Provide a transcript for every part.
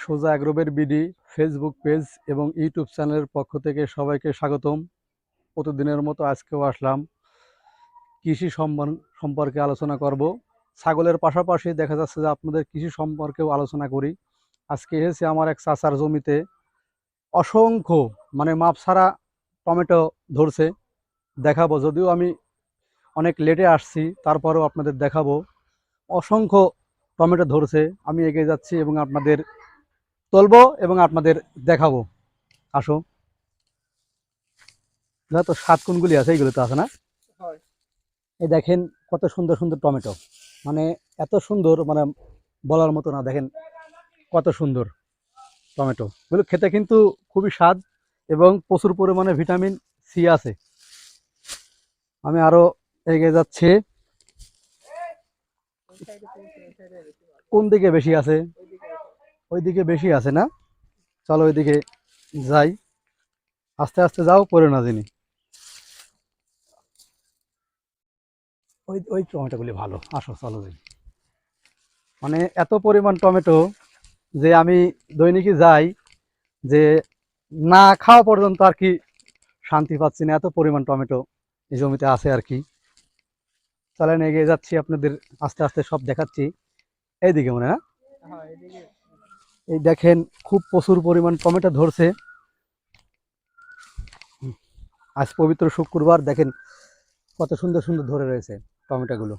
সোজা অ্যাগ্রোবের BD Facebook page এবং ইউটিউব চ্যানেলের পক্ষ থেকে সবাইকে স্বাগতম। প্রতিদিনের মতো আজকেও আসলাম। কৃষি সম্পর্কে আলোচনা করব। ছাগলের পাশাপাশি দেখা যাচ্ছে যে আপনাদের কৃষি সম্পর্কেও আলোচনা করি। আজকে এসেছি আমার এক চাচার জমিতে। অসংখ্য মানে মাপ ছাড়া টমেটো ধরছে। দেখাবো, যদিও আমি অনেক লেটে আসছি, তারপরেও আপনাদের দেখাবো। অসংখ্য টমেটো ধরছে। আমি এগিয়ে যাচ্ছি এবং আপনাদের তুলবো এবং আপনাদের দেখাবো। আসো। যা তো সাত কোনগুলি আছে? এইগুলো তো আছে না? এই দেখেন কত সুন্দর সুন্দর টমেটো। মানে এত সুন্দর মানে বলার মতো না। দেখেন কত সুন্দর টমেটো। এগুলো খেতে কিন্তু খুবই স্বাদ এবং প্রচুর পরিমাণে ভিটামিন সি আছে। আমি আরও এগিয়ে যাচ্ছি। কোন দিকে বেশি আছে? ওইদিকে বেশি আছে না? চলো ওইদিকে যাই। আস্তে আস্তে যাও পরে না জানি ওই ওই টমেটোগুলি ভালো। আসো, চলো যাই। মানে এত পরিমাণ টমেটো যে আমি দৈনিকই যাই, যে না খাওয়া পর্যন্ত আর কি শান্তি পাচ্ছি না। এত পরিমাণ টমেটো এই জমিতে আছে আর কি। চলেন, এগিয়ে যাচ্ছি। আপনাদের আস্তে আস্তে সব দেখাচ্ছি। এইদিকে মনে হয় না এই দেখেন, খুব প্রচুর পরিমাণ টমেটো ধরছে। আজ পবিত্র শুক্রবার, দেখেন কত সুন্দর সুন্দর ধরে রয়েছে টমেটোগুলো।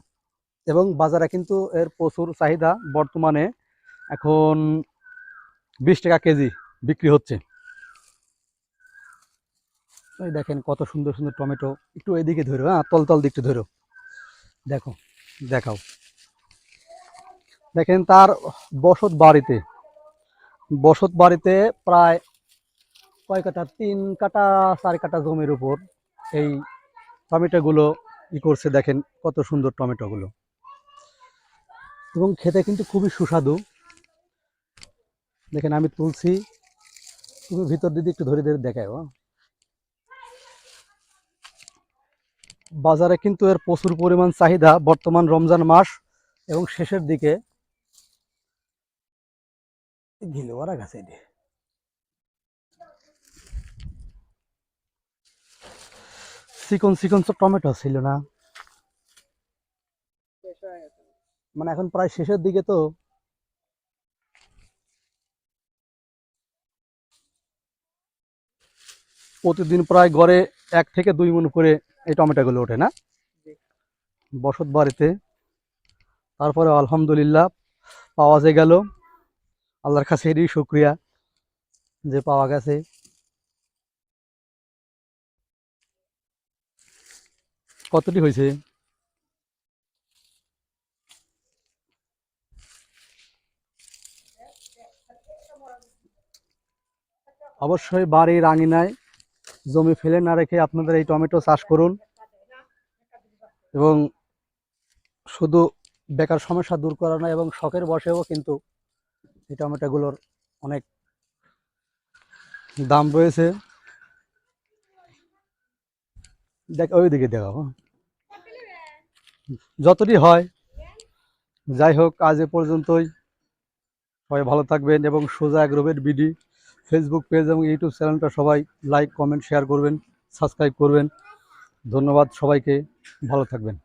এবং বাজারে কিন্তু এর প্রচুর চাহিদা বর্তমানে এখন বিশ টাকা কেজি বিক্রি হচ্ছে। এই দেখেন কত সুন্দর সুন্দর টমেটো, একটু এদিকে ধরো হ্যাঁ তল তল দিকটা ধরো। দেখো, দেখাও। দেখেন তার বসত বাড়িতে বসত বাড়িতে প্রায় কয় কাটা তিন কাটা চার কাটা জমির উপর এই টমেটোগুলো ই করছে। দেখেন কত সুন্দর টমেটোগুলো। এবং খেতে কিন্তু খুবই সুস্বাদু। দেখেন আমি তুলছি। তুমি ভিতর দিদি একটু ধরে ধরে দেখাও হ্যাঁ। বাজারে কিন্তু এর প্রচুর পরিমাণ চাহিদা বর্তমান রমজান মাস এবং শেষের দিকে। গিলে ওরা গেছে এটি চিকন চিকন টমেটো ছিল না মানে এখন প্রায় শেষের দিকে তো প্রতিদিন প্রায় গড়ে এক থেকে দুই মন করে এই টমেটোগুলো ওঠে না? বসত বাড়িতে। তারপরে আলহামদুলিল্লাহ পাওয়া যে গেল। আল্লাহর কাছে এরই শুক্রিয়া যে পাওয়া গেছে। কতটি হয়েছে? অবশ্যই বাড়ির আঙিনায় জমি ফেলে না রেখে আপনাদের এই টমেটো চাষ করুন এবং শুধু বেকার সমস্যা দূর করা না এবং শখের বসেও কিন্তু এই টমেটোগুলোর অনেক দাম রয়েছে। দেখ ওইদিকে হ্যাঁ। যতটি হয়, যাই হোক, আজ এ পর্যন্তই। সবাই ভালো থাকবেন এবং সোজা গ্রুপের বিডি ফেসবুক পেজ এবং ইউটিউব চ্যানেলটা সবাই লাইক, কমেন্ট, শেয়ার করবেন, সাবস্ক্রাইব করবেন। ধন্যবাদ সবাইকে, ভালো থাকবেন।